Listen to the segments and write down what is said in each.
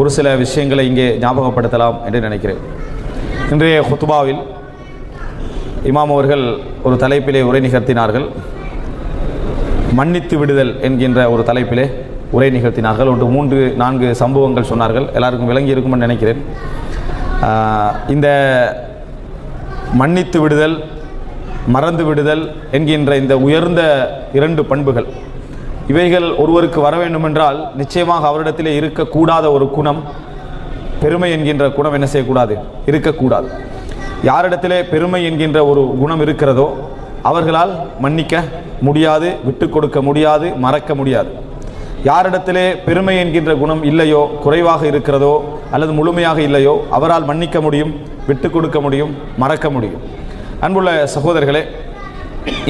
ஒரு சில விஷயங்களை இங்கே ஞாபகப்படுத்தலாம் என்று நினைக்கிறேன். இன்றைய ஹுத்துபாவில் இமாம் அவர்கள் ஒரு தலைப்பிலே உரை நிகழ்த்தினார்கள். மன்னித்து விடுதல் என்கின்ற ஒரு தலைப்பிலே உரை நிகழ்த்தினார்கள். ஒன்று மூன்று நான்கு சம்பவங்கள் சொன்னார்கள். எல்லாருக்கும் விளங்கி இருக்கும்னு நினைக்கிறேன். இந்த மன்னித்து விடுதல் மறந்து விடுதல் என்கின்ற இந்த உயர்ந்த இரண்டு பண்புகள் இவைகள் ஒருவருக்கு வர வேண்டுமென்றால் நிச்சயமாக அவரிடத்திலே இருக்கக்கூடாத ஒரு குணம் பெருமை என்கின்ற குணம் என்ன செய்யக்கூடாது? இருக்கக்கூடாது. யாரிடத்திலே பெருமை என்கின்ற ஒரு குணம் இருக்கிறதோ அவர்களால் மன்னிக்க முடியாது விட்டு கொடுக்க முடியாது மறக்க முடியாது. யாரிடத்திலே பெருமை என்கின்ற குணம் இல்லையோ குறைவாக இருக்கிறதோ அல்லது முழுமையாக இல்லையோ அவரால் மன்னிக்க முடியும் விட்டு கொடுக்க முடியும் மறக்க முடியும். அன்புள்ள சகோதரர்களே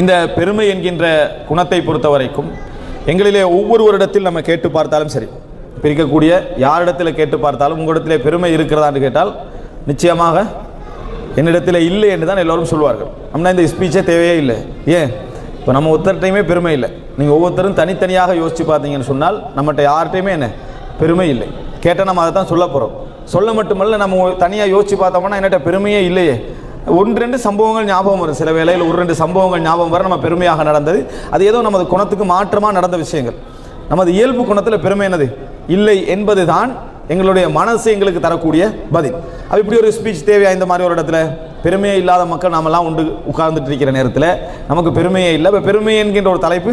இந்த பெருமை என்கின்ற குணத்தை பொறுத்த வரைக்கும் எங்களிலே ஒவ்வொருவரிடத்தில் நம்ம கேட்டு பார்த்தாலும் சரி. பிரிக்கக்கூடிய யாரிடத்தில் கேட்டு பார்த்தாலும் உங்களிடத்திலே பெருமை இருக்கிறதான்னு கேட்டால் நிச்சயமாக என்னிடத்தில் இல்லை என்று தான் எல்லோரும் சொல்வார்கள். அப்படின்னா இந்த ஸ்பீச்சே தேவையே இல்லை. ஏன்? இப்போ நம்ம ஒருத்தர்கிட்டையுமே பெருமை இல்லை. நீங்கள் ஒவ்வொருத்தரும் தனித்தனியாக யோசித்து பார்த்தீங்கன்னு சொன்னால் நம்மகிட்ட யார்கிட்டையுமே என்ன? பெருமை இல்லை. கேட்டால் நம்ம அதை தான் சொல்ல போகிறோம் சொல்ல மட்டுமல்ல நம்ம தனியாக யோசித்து பார்த்தோம்னா என்னட்ட பெருமையே இல்லையே. ஒன்று ரெண்டு சம்பவங்கள் ஞாபகம் வரும். சில வேளையில் ஒரு ரெண்டு சம்பவங்கள் ஞாபகம் வர நம்ம பெருமையாக நடந்தது. அது ஏதோ நமது குணத்துக்கு மாற்றமாக நடந்த விஷயங்கள். நமது இயல்பு குணத்தில் பெருமை என்னது? இல்லை என்பது தான் எங்களுடைய மனசு எங்களுக்கு தரக்கூடிய பதில். அது இப்படி ஒரு ஸ்பீச் தேவையா இந்த மாதிரி ஒரு இடத்துல? பெருமையே இல்லாத மக்கள் நாமெல்லாம் உண்டு உட்கார்ந்துட்டு இருக்கிற நேரத்தில் நமக்கு பெருமையே இல்லை. இப்போ பெருமை என்கின்ற ஒரு தலைப்பு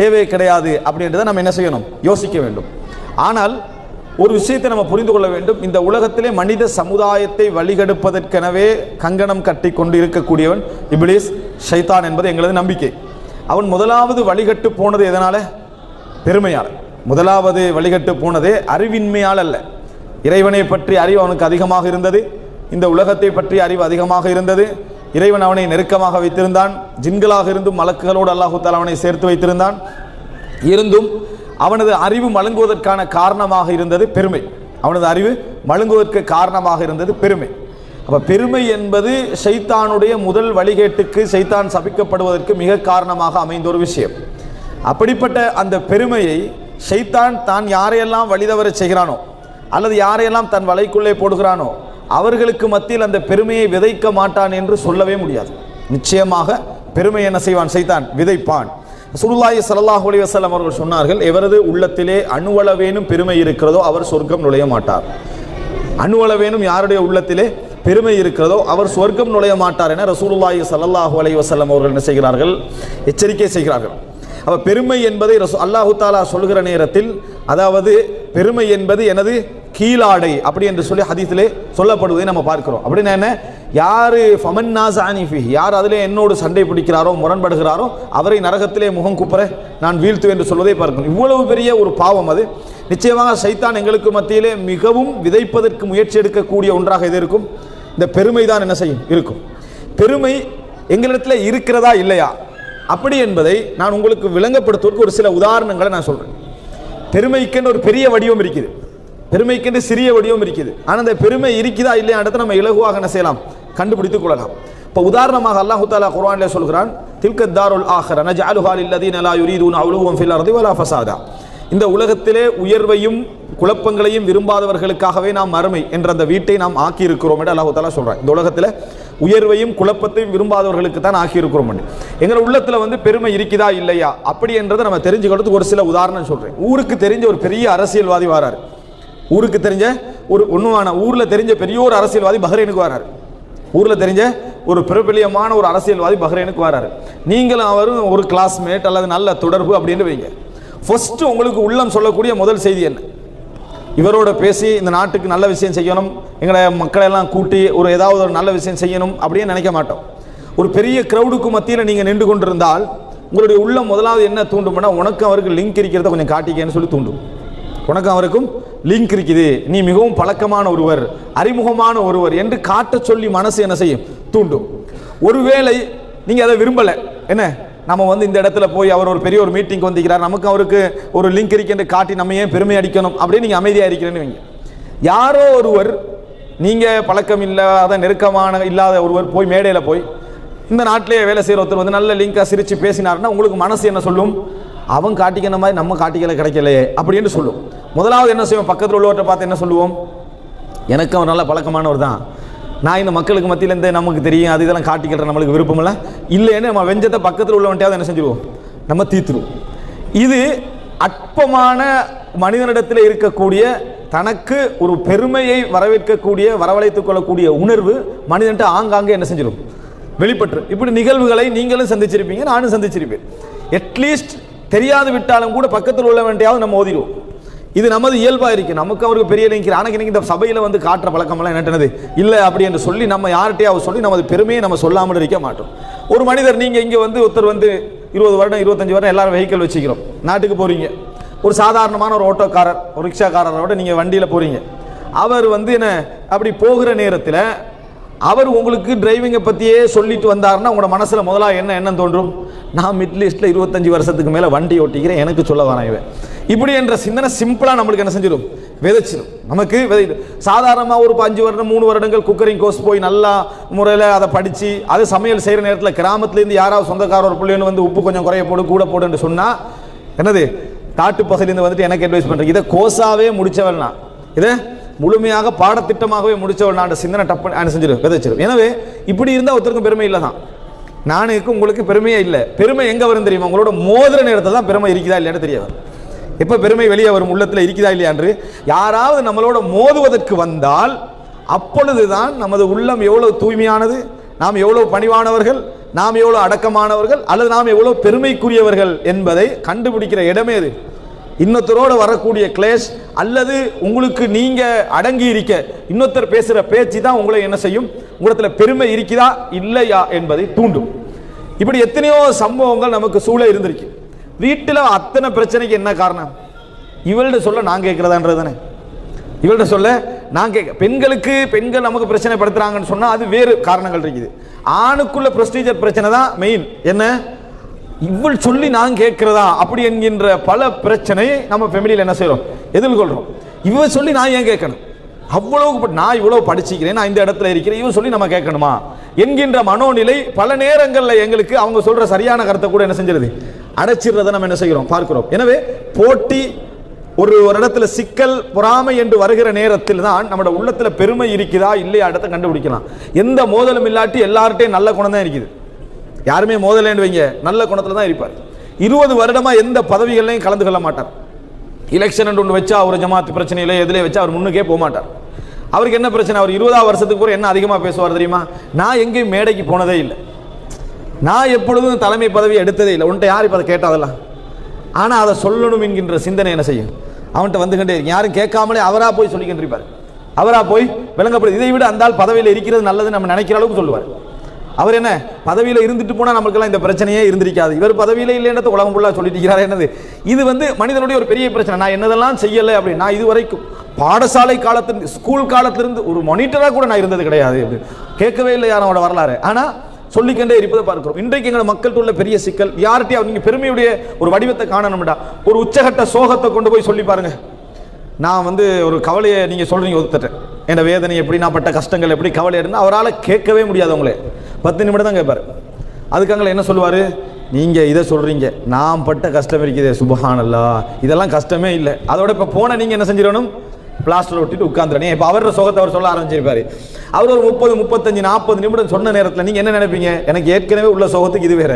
தேவையே கிடையாது அப்படின்றத நம்ம என்ன செய்யணும்? யோசிக்க வேண்டும். ஆனால் ஒரு விஷயத்தை நம்ம புரிந்து கொள்ள வேண்டும். இந்த உலகத்திலே மனித சமுதாயத்தை வழிகெடுப்பதற்கெனவே கங்கணம் கட்டி கொண்டு இருக்கக்கூடியவன் இபிலிஸ் ஷைத்தான் என்பது எங்களது நம்பிக்கை. அவன் முதலாவது வழிகட்டு போனது எதனால? பெருமையால். முதலாவது வழிகட்டு போனதே அறிவின்மையால் அல்ல. இறைவனை பற்றி அறிவு அவனுக்கு அதிகமாக இருந்தது. இந்த உலகத்தை பற்றி அறிவு அதிகமாக இருந்தது. இறைவன் அவனை நெருக்கமாக வைத்திருந்தான். ஜின்களாக இருந்தும் மலக்குகளோடு அல்லாஹு தாலா அவனை சேர்த்து வைத்திருந்தான். இருந்தும் அவனது அறிவு மழுங்குவதற்கான காரணமாக இருந்தது பெருமை. அவனது அறிவு மழுங்குவதற்கு காரணமாக இருந்தது பெருமை. அப்போ பெருமை என்பது ஷைத்தானுடைய முதல் வழிகேட்டுக்கு ஷைத்தான் சபிக்கப்படுவதற்கு மிக காரணமாக அமைந்த ஒரு விஷயம். அப்படிப்பட்ட அந்த பெருமையை ஷைத்தான் தான் யாரையெல்லாம் வழிதவர செய்கிறானோ அல்லது யாரையெல்லாம் தன் வலைக்குள்ளே போடுகிறானோ அவர்களுக்கு மத்தியில் அந்த பெருமையை விதைக்க மாட்டான் என்று சொல்லவே முடியாது. நிச்சயமாக பெருமை என்ன செய்வான் சைத்தான்? விதைப்பான். சுருல்லாஹி ஸல்லல்லாஹு அலைஹி வஸல்லம் அவர்கள் சொன்னார்கள் எவரது உள்ளத்திலே அணுவளவேனும் பெருமை இருக்கிறதோ அவர் சொர்க்கம் நுழைய மாட்டார். அணுவளவேனும் யாருடைய உள்ளத்திலே பெருமை இருக்கிறதோ அவர் சொர்க்கம் நுழைய மாட்டார் என ரசூலுல்லாஹி சல்லாஹூ அலி வஸல்லம் அவர்கள் என்ன செய்கிறார்கள்? எச்சரிக்கை செய்கிறார்கள். அப்போ பெருமை என்பதை ரசூ அல்லாஹு தாலா சொல்கிற நேரத்தில் அதாவது பெருமை என்பது எனது கீழாடை அப்படி என்று சொல்லி ஹதீஸிலே சொல்லப்படுவதை நம்ம பார்க்கிறோம். அப்படின்னா என்ன? யார் ஃபமன்னாஸ் அனிஃபி யார் அதிலே என்னோடு சண்டை பிடிக்கிறாரோ முரண்படுகிறாரோ அவரை நரகத்திலே முகம் குப்புற நான் வீழ்த்துவேன் என்று சொல்வதை பார்க்கணும். இவ்வளவு பெரிய ஒரு பாவம் அது. நிச்சயமாக சைத்தான் எங்களுக்கு மத்தியிலே மிகவும் விதைப்பதற்கு முயற்சி எடுக்கக்கூடிய ஒன்றாக இது இருக்கும். இந்த பெருமை தான் என்ன செய்யும்? இருக்கும். பெருமை எங்களிடத்தில் இருக்கிறதா இல்லையா? அப்படி என்பதை நான் உங்களுக்கு விளங்கப்படுத்துவதற்கு ஒரு சில உதாரணங்களை நான் சொல்கிறேன் பெருமைக்கென்று ஒரு பெரிய வடிவம் இருக்குது. பெருமைக்கென்று சிறிய வடிவம் இருக்குது. ஆனால் அந்த பெருமை இருக்குதா இல்லையா இடத்த நம்ம இலகுவாக என்ன செய்யலாம்? கண்டுபிடித்துக் கொள்ளலாம் இப்போ உதாரணமாக அல்லாஹு தாலா குர்ஆன்ல சொல்கிறான் தில்க தாருல் ஆஹர நஜஅலுஹா லில்லதீன லா யுரீதுன அவுலுவம் ஃபில் அர்தி வலா ஃபசாதா. இந்த உலகத்திலே உயர்வையும் குழப்பங்களையும் விரும்பாதவர்களுக்காகவே நாம் அருமை என்ற அந்த வீட்டை நாம் ஆக்கி இருக்கிறோம் என்று அல்லாஹு தாலா சொல்றான். இந்த உலகத்தில் உயர்வையும் குழப்பத்தையும் விரும்பாதவர்களுக்கு தான் ஆக்கி இருக்கிறோம் எங்கள் உள்ளத்தில் வந்து பெருமை இருக்குதா இல்லையா? அப்படி என்றதை நம்ம தெரிஞ்சுக்கிறதுக்கு ஒரு சில உதாரணம் சொல்றேன். ஊருக்கு தெரிஞ்ச ஒரு பெரிய அரசியல்வாதி வராரு. ஊருக்கு தெரிஞ்ச ஒரு ஒன்றுவான ஊரில் தெரிஞ்ச பெரிய ஒரு அரசியல்வாதி பஹ்ரைனுக்கு வராரு. ஊரில் தெரிஞ்ச ஒரு பிரபலியமான ஒரு அரசியல்வாதி பஹ்ரைனுக்கு வராரு. நீங்களும் அவரும் ஒரு கிளாஸ்மேட் அல்லது நல்ல தொடர்பு அப்படின்னு வைங்க. ஃபஸ்ட்டு உங்களுக்கு உள்ளம் சொல்லக்கூடிய முதல் செய்தி என்ன? இவரோட பேசி இந்த நாட்டுக்கு நல்ல விஷயம் செய்யணும் எங்களை மக்களெல்லாம் கூட்டி ஒரு ஏதாவது ஒரு நல்ல விஷயம் செய்யணும் அப்படின்னு நினைக்க மாட்டோம். ஒரு பெரிய க்ரௌடுக்கு மத்தியில் நீங்கள் நின்று கொண்டிருந்தால் உங்களுடைய உள்ளம் முதலாவது என்ன தூண்டும்னா உனக்கு அவருக்கு லிங்க் இருக்கிறத கொஞ்சம் காட்டிக்கன்னு சொல்லி தூண்டும். உனக்கும் அவருக்கும் லிங்க் இருக்குது. நீ மிகவும் பழக்கமான ஒருவர் அறிமுகமான ஒருவர் என்று காட்ட சொல்லி மனசு என்ன செய்யும்? தூண்டும். ஒருவேளை நீங்கள் அதை விரும்பல. என்ன? நம்ம வந்து இந்த இடத்துல போய் அவர் ஒரு பெரிய ஒரு மீட்டிங் வந்திருக்கிறார். நமக்கு அவருக்கு ஒரு லிங்க் இருக்குன்னு காட்டி நம்ம ஏன் பெருமை அடிக்கணும்? அப்படின்னு நீங்கள் அமைதியாக இருக்கிறேன்னு வைங்க. யாரோ ஒருவர் நீங்கள் பழக்கம் இல்லாத நெருக்கமான இல்லாத ஒருவர் போய் மேடையில் போய் இந்த நாட்டிலேயே வேலை செய்கிற ஒருத்தர் வந்து நல்ல லிங்காக சிரித்து பேசினாருன்னா உங்களுக்கு மனசு என்ன சொல்லும்? அவன் காட்டிக்கிற மாதிரி நம்ம காட்டிக்கல கிடைக்கலையே அப்படின்னு சொல்லும். முதலாவது என்ன செய்வோம்? பக்கத்தில் உள்ளவர்கிட்ட பார்த்து என்ன சொல்லுவோம்? எனக்கு அவர் நல்ல பழக்கமானவர் தான். நான் இந்த மக்களுக்கு மத்தியில் இந்த நமக்கு தெரியும் அது இதெல்லாம் காட்டிக்கிற நம்மளுக்கு விருப்பம் இல்லை இல்லைன்னு நம்ம வெஞ்சத்தை பக்கத்தில் உள்ளவன்ட்டையாவது என்ன செஞ்சிருவோம்? நம்ம தீர்த்துருவோம் இது அற்பமான மனிதனிடத்தில் இருக்கக்கூடிய தனக்கு ஒரு பெருமையை வரவேற்கக்கூடிய வரவழைத்துக் கொள்ளக்கூடிய உணர்வு மனிதன்ட்டு ஆங்காங்கே என்ன செஞ்சிடும் வெளிப்பட்டு இப்படி நிகழ்வுகளை நீங்களும் சந்திச்சிருப்பீங்க நானும் சந்திச்சிருப்பேன். அட்லீஸ்ட் தெரியாது விட்டாலும் கூட பக்கத்தில் உள்ள வேண்டியாவது நம்ம ஓதிடுவோம். இது நமது இயல்பாக இருக்குது நமக்கு அவருக்கு பெரிய நினைக்கிற ஆனால் இன்னைக்கு இந்த சபையில் வந்து காட்டுற பழக்கமெல்லாம் என்னட்டனது இல்லை அப்படி என்று சொல்லி நம்ம யார்கிட்டையாவது சொல்லி நமது பெருமையை நம்ம சொல்லாமல் இருக்க மாட்டோம். ஒரு மனிதர் நீங்கள் இங்கே வந்து ஒருத்தர் வந்து இருபது வருடம் இருபத்தஞ்சி வருடம் எல்லாரும் வெஹிக்கிள் வச்சுக்கிறோம். நாட்டுக்கு போகிறீங்க ஒரு சாதாரணமான ஒரு ஆட்டோக்காரர் ஒரு ரிக்ஷாக்காரரோட நீங்கள் வண்டியில் போகிறீங்க அவர் வந்து என்ன அப்படி போகிற நேரத்தில் அவர் உங்களுக்கு டிரைவிங்கை பற்றியே சொல்லிட்டு வந்தாருன்னா உங்களோட மனசில் முதலாக என்ன எண்ணம் தோன்றும்? நான் மிடில் ஈஸ்டில் இருபத்தஞ்சி வருஷத்துக்கு மேலே வண்டி ஓட்டிக்கிறேன் எனக்கு சொல்ல வரேன் இவன். இப்படி என்ற சிந்தனை சிம்பிளாக நம்மளுக்கு என்ன செஞ்சிடும்? விதைச்சிடும். நமக்கு விதை சாதாரணமாக ஒரு அஞ்சு வருடம் மூணு வருடங்கள் குக்கரிங் கோர்ஸ் போய் நல்லா முறையில் அதை படித்து அது சமையல் செய்கிற நேரத்தில் கிராமத்துலேருந்து யாராவது சொந்தக்கார ஒரு பிள்ளைன்னு வந்து உப்பு கொஞ்சம் குறைய போடு கூட போடுன்னு சொன்னால் என்னது? காட்டு பகுதியிலேருந்து வந்துட்டு எனக்கு அட்வைஸ் பண்ணுறேன் இதை கோஸாவே முடித்தவன் நான் இதை முழுமையாக பாடத்திட்டமாகவே முடிச்சவள் நான் சிந்தனை டப்பு என்ன செஞ்சிடும் விதைச்சிடும். எனவே இப்படி இருந்தால் ஒருத்தருக்கும் பெருமை இல்லை தான். நானுக்கு உங்களுக்கு பெருமையே இல்லை. பெருமை எங்கே வரும் தெரியுமா? உங்களோட மோதிர நேரத்தில் தான் பெருமை இருக்குதா இல்லையான்னு தெரியாது. எப்போ பெருமை வெளியே வரும்? உள்ளத்தில் இருக்குதா இல்லையான்று யாராவது நம்மளோட மோதுவதற்கு வந்தால் அப்பொழுதுதான் நமது உள்ளம் எவ்வளவு தூய்மையானது நாம் எவ்வளோ பணிவானவர்கள் நாம் எவ்வளோ அடக்கமானவர்கள் அல்லது நாம் எவ்வளோ பெருமைக்குரியவர்கள் என்பதை கண்டுபிடிக்கிற இடமே அது. இன்னொருத்தரோடு வரக்கூடிய கிளேஷ் அல்லது உங்களுக்கு நீங்கள் அடங்கி இருக்க இன்னொருத்தர் பேசுகிற பேச்சு தான் உங்களை என்ன செய்யும்? உங்களத்தில் பெருமை இருக்குதா இல்லையா என்பதை தூண்டும். இப்படி எத்தனையோ சம்பவங்கள் நமக்கு சூழ இருந்திருக்கு. வீட்டில் அத்தனை பிரச்சனைக்கு என்ன காரணம்? இவள்கிட்ட சொல்ல நான் கேட்கிறதான்றது தானே. இவள்கிட்ட சொல்ல நான் கேட்க பெண்களுக்கு பெண்கள் நமக்கு பிரச்சனை படுத்துறாங்கன்னு சொன்னால் அது வேறு காரணங்கள் இருக்குது. ஆணுக்குள்ள ப்ரொசீஜர் பிரச்சனை தான் மெயின் என்ன? இவள் சொல்லி நான் கேட்கிறதா? அப்படி என்கின்ற பல பிரச்சனையை நம்ம ஃபேமிலியில் என்ன செய்கிறோம் எதிர்கொள்கிறோம் இவ சொல்லி நான் ஏன் கேட்கணும்? அவ்வளவு நான் இவ்வளவு படிச்சுக்கிறேன் நான் இந்த இடத்துல இருக்கிறேன் இவன் சொல்லி நம்ம கேட்கணுமா? என்கின்ற மனோநிலை பல நேரங்களில் எங்களுக்கு அவங்க சொல்கிற சரியான கருத்தை கூட என்ன செஞ்சிருது? அடைச்சிடுறதை நம்ம என்ன செய்கிறோம்? பார்க்கிறோம். எனவே போட்டி ஒரு ஒரு இடத்துல சிக்கல் பொறாமை என்று வருகிற நேரத்தில் தான் நம்மளோட உள்ளத்தில் பெருமை இருக்குதா இல்லையா இடத்த கண்டுபிடிக்கலாம். எந்த மோதலும் இல்லாட்டி எல்லார்ட்டையும் நல்ல குணம் தான் இருக்குது. யாருமே மோதலேன்னு வைங்க நல்ல குணத்தில் தான் இருப்பார். இருபது வருடமாக எந்த பதவிகள்லையும் கலந்து கொள்ள மாட்டார். எலெக்ஷன் ஒன்று வச்சா அவர் ஜமாத்து பிரச்சனையில எதுல வச்சா அவர் முன்னுக்கே போக மாட்டார். அவருக்கு என்ன பிரச்சனை? அவர் இருபதாம் வருஷத்துக்கு கூட என்ன அதிகமாக பேசுவார் தெரியுமா? நான் எங்கேயும் மேடைக்கு போனதே இல்லை. நான் எப்பொழுதும் தலைமை பதவி எடுத்ததே இல்லை. உன்ட்ட யார் இப்போ அதை கேட்டாதெல்லாம் ஆனால் அதை சொல்லணும் என்கின்ற சிந்தனை என்ன செய்யும்? அவன்கிட்ட வந்துகிட்டே இருக்கு. யாரும் கேட்காமலே அவராக போய் சொல்லிக்கிட்டு இருப்பார். அவராக போய் விளங்கப்படுது. இதை விட அந்த பதவியில் இருக்கிறது நல்லது நம்ம நினைக்கிற அளவுக்கு சொல்லுவார். அவர் என்ன பதவியில் இருந்துட்டு போனால் நம்மளுக்கெல்லாம் இந்த பிரச்சனையே இருந்திருக்காது. இவர் பதவியில் இல்லைன்றத உலகம் ஃபுல்லாக சொல்லிட்டு இருக்கிறார் என்னது? இது வந்து மனிதனுடைய ஒரு பெரிய பிரச்சனை. நான் என்னதெல்லாம் செய்யலை அப்படின்னு நான் இது வரைக்கும் பாடசாலை காலத்து ஸ்கூல் காலத்திலிருந்து ஒரு மானிட்டராக கூட நான் இருந்தது கிடையாது. அப்படின்னு. கேட்கவே இல்லை யாரோட வரலாறு. ஆனால் சொல்லிக்கொண்டே இருப்பதை பார்க்கிறோம். இன்றைக்கு எங்கள் மக்கள்கிட்ட உள்ள பெரிய சிக்கல். யார்கிட்டயும் அவங்க பெருமையுடைய ஒரு வடிவத்தை காணணும்டா. ஒரு உச்சகட்ட சோகத்தை கொண்டு போய் சொல்லி பாருங்க. நான் வந்து ஒரு கவலையை நீங்கள் சொல்கிறீங்க ஒத்துட்டேன் என் வேதனை எப்படி நான் பட்ட கஷ்டங்கள் எப்படி கவலை இருந்தால் அவரால் கேட்கவே முடியாது அவங்களே பத்து நிமிடம் தான் கேட்பாரு. அதுக்காக என்ன சொல்லுவார்? நீங்கள் இதை சொல்கிறீங்க நான் பட்ட கஷ்டம் இருக்குது சுபஹானல்லா. இதெல்லாம் கஷ்டமே இல்லை. அதோட இப்போ போன நீங்கள் என்ன செஞ்சிடணும்? பிளாஸ்டர் ஒட்டிட்டு உட்காந்துறேன் இப்போ அவரோட சோகத்தை அவர் சொல்ல ஆரம்பிச்சிருப்பாரு. அவர் ஒரு முப்பது முப்பத்தஞ்சு நாற்பது நிமிடம் சொன்ன நேரத்தில் நீங்கள் என்ன நினைப்பீங்க? எனக்கு ஏற்கனவே உள்ள சோகத்துக்கு இது வேற.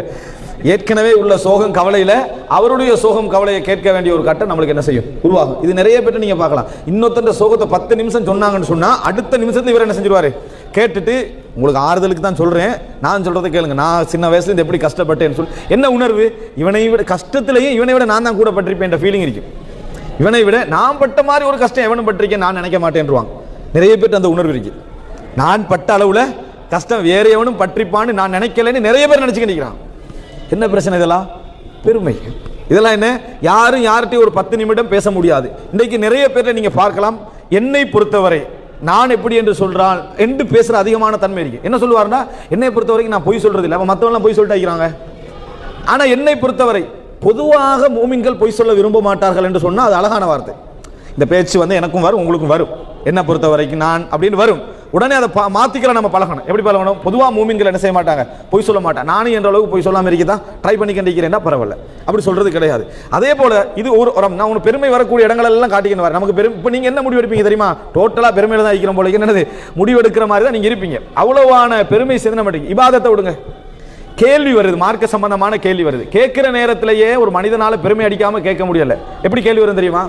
ஏற்கனவே உள்ள சோகம் கவலையில் அவருடைய சோகம் கவலையை கேட்க வேண்டிய ஒரு கட்டம் நம்மளுக்கு என்ன செய்யும்? உருவாகும். இது நிறைய பேர் நீங்கள் பார்க்கலாம். இன்னொருத்தர சோகத்தை பத்து நிமிஷம் சொன்னாங்கன்னு சொன்னால் அடுத்த நிமிஷத்துல இவர் என்ன செஞ்சிருவாரு? கேட்டுட்டு உங்களுக்கு ஆறுதலுக்கு தான் சொல்கிறேன் நான் சொல்கிறத கேளுங்க. நான் சின்ன வயசுல இந்த எப்படி கஷ்டப்பட்டேன்னு சொல்லி என்ன உணர்வு? இவனை விட கஷ்டத்திலையும் இவனை விட நான் தான் கூட பட்டிருப்பேன் ஃபீலிங் இருக்குது இவனை விட நான் பட்ட மாதிரி ஒரு கஷ்டம் எவனும் பட்டிருக்கேன் நான் நினைக்க மாட்டேன்ருவாங்க. நிறைய பேர் அந்த உணர்வு இருக்கு. நான் பட்ட அளவில் கஷ்டம் வேற எவனும் பற்றிப்பான்னு நான் நினைக்கலைன்னு நிறைய பேர் நினச்சிக்க இருக்கிறான் என்ன பிரச்சனை இதெல்லாம்? பெருமை. இதெல்லாம் என்ன? யாரும் யார்கிட்டையும் ஒரு பத்து நிமிடம் பேச முடியாது. இன்றைக்கு நிறைய பேரை நீங்கள் பார்க்கலாம் என்னை பொறுத்தவரை நான் எப்படி என்று சொல்கிறான் என்று பேசுகிற அதிகமான தன்மை இருக்கு. என்ன சொல்லுவாருன்னா என்னை பொறுத்த வரைக்கும் நான் பொய் சொல்கிறது இல்லை அவன் மற்றவெல்லாம் பொய் சொல்லிட்டு இருக்கிறாங்க. ஆனால் என்னை பொறுத்தவரை பொதுவாக மூமின்கள் பொய் சொல்ல விரும்ப மாட்டார்கள் என்று சொன்னால் அது அழகான வார்த்தை. இந்த பேச்சு வந்து எனக்கும் வரும் உங்களுக்கும் வரும். என்ன பொறுத்த வரைக்கும் நான் அப்படின்னு வரும். உடனே அதை பா- மாத்திக்கிற நம்ம பழகணும். எப்படி பழகணும்? பொதுவாக மூமின்கள் என்ன செய்ய மாட்டாங்க? பொய் சொல்ல மாட்டேன் நானும் என்ற அளவுக்கு பொய் சொல்லாமல் இருக்கி தான் ட்ரை பண்ணி கண்டிக்கிறேன்னா பரவாயில்ல. அப்படி சொல்றது கிடையாது. அதே போல இது ஒரு உரம் நான் உனக்கு பெருமை வரக்கூடிய இடங்கள் எல்லாம் காட்டிக்கணும் வர நமக்கு பெரும் இப்போ நீங்கள் என்ன முடிவு எடுப்பீங்க தெரியுமா? டோட்டலாக பெருமையில் தான் இருக்கிற போல என்னது? முடிவு எடுக்கிற மாதிரி தான் நீங்கள் இருப்பீங்க. அவ்வளவான பெருமை சிந்தன மாட்டீங்க இபாதத்தை விடுங்க. கேள்வி வருது மார்க்க சம்பந்தமான கேள்வி வருது. கேட்குற நேரத்திலேயே ஒரு மனிதனால் பெருமை அடிக்காமல் கேட்க முடியல. எப்படி கேள்வி வரும் தெரியுமா?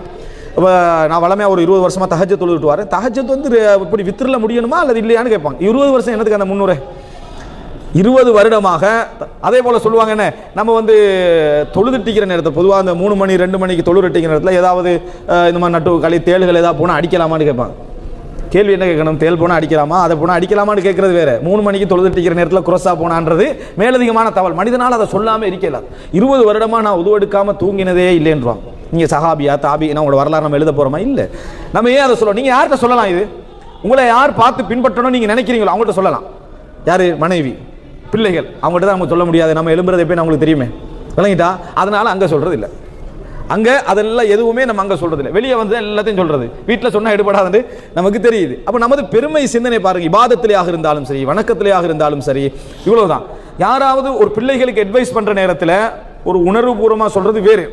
நான் வளமையாக ஒரு இருபது வருஷமாக தஹஜத் தொழுதுட்டு வரேன். தகஜத்து வந்து இப்படி வித்திரில் முடியணுமா அல்லது இல்லையான்னு கேட்பாங்க. இருபது வருஷம் என்னதுக்கு அந்த முன்னூறு? இருபது வருடமாக அதே போல் சொல்லுவாங்க என்ன? நம்ம வந்து தொழுதுட்டிக்கிற நேரத்தில் பொதுவாக அந்த மூணு மணி ரெண்டு மணிக்கு தொழுதுட்டிக்கிற நேரத்தில் ஏதாவது இந்த மாதிரி நட்டு களி தேள்கள் ஏதாவது போனால் அடிக்கலாமான்னு கேட்பாங்க. கேள்வி என்ன கேட்கணும்? தேல் போனால் அடிக்கலாமா? அதை போனால் அடிக்கலாமான்னு கேட்கறது வேற. மூணு மணிக்கு தொழுதுட்டிக்கிற நேரத்தில் குரோசா போனான்றது மேலதிகமான தகவல் மனிதனால் அதை சொல்லாமல் இருக்கல இருபது வருடமாக நான் உதுவெடுக்காமல் தூங்கினதே இல்லைன்றான். நீங்கள் சஹாபியா தாபி நான் உங்களோட வரலாறு நம்ம எழுத போகிறோமா இல்லை. நம்ம ஏன் அதை சொல்லணும் நீங்கள் யார்கிட்ட சொல்லலாம் இது? உங்களை யார் பார்த்து பின்பற்றணும் நீங்கள் நினைக்கிறீங்களோ அவங்கள்ட்ட சொல்லலாம். யார்? மனைவி. பிள்ளைகள். அவங்கள்ட்ட தான் நம்ம சொல்ல முடியாது. நம்ம எழும்புறது எப்பயும் நம்மளுக்கு தெரியுமே. விளங்கிட்டா? அதனால் அங்கே சொல்கிறது இல்லை அங்க அதெல்லாம் எதுவுமே நம்ம அங்க சொல்றது இல்லை வெளியே வந்து எல்லாத்தையும் சொல்றது. வீட்டில் சொன்னா எடுபடாதுன்னு நமக்கு தெரியுது. அப்ப நமது பெருமை சிந்தனை பாருங்க. இபாதத்திலேயாக இருந்தாலும் சரி வணக்கத்திலேயாக இருந்தாலும் சரி இவ்வளவுதான். யாராவது ஒரு பிள்ளைகளுக்கு அட்வைஸ் பண்ற நேரத்தில் ஒரு உணர்வுபூர்வமாக சொல்றது வேறு.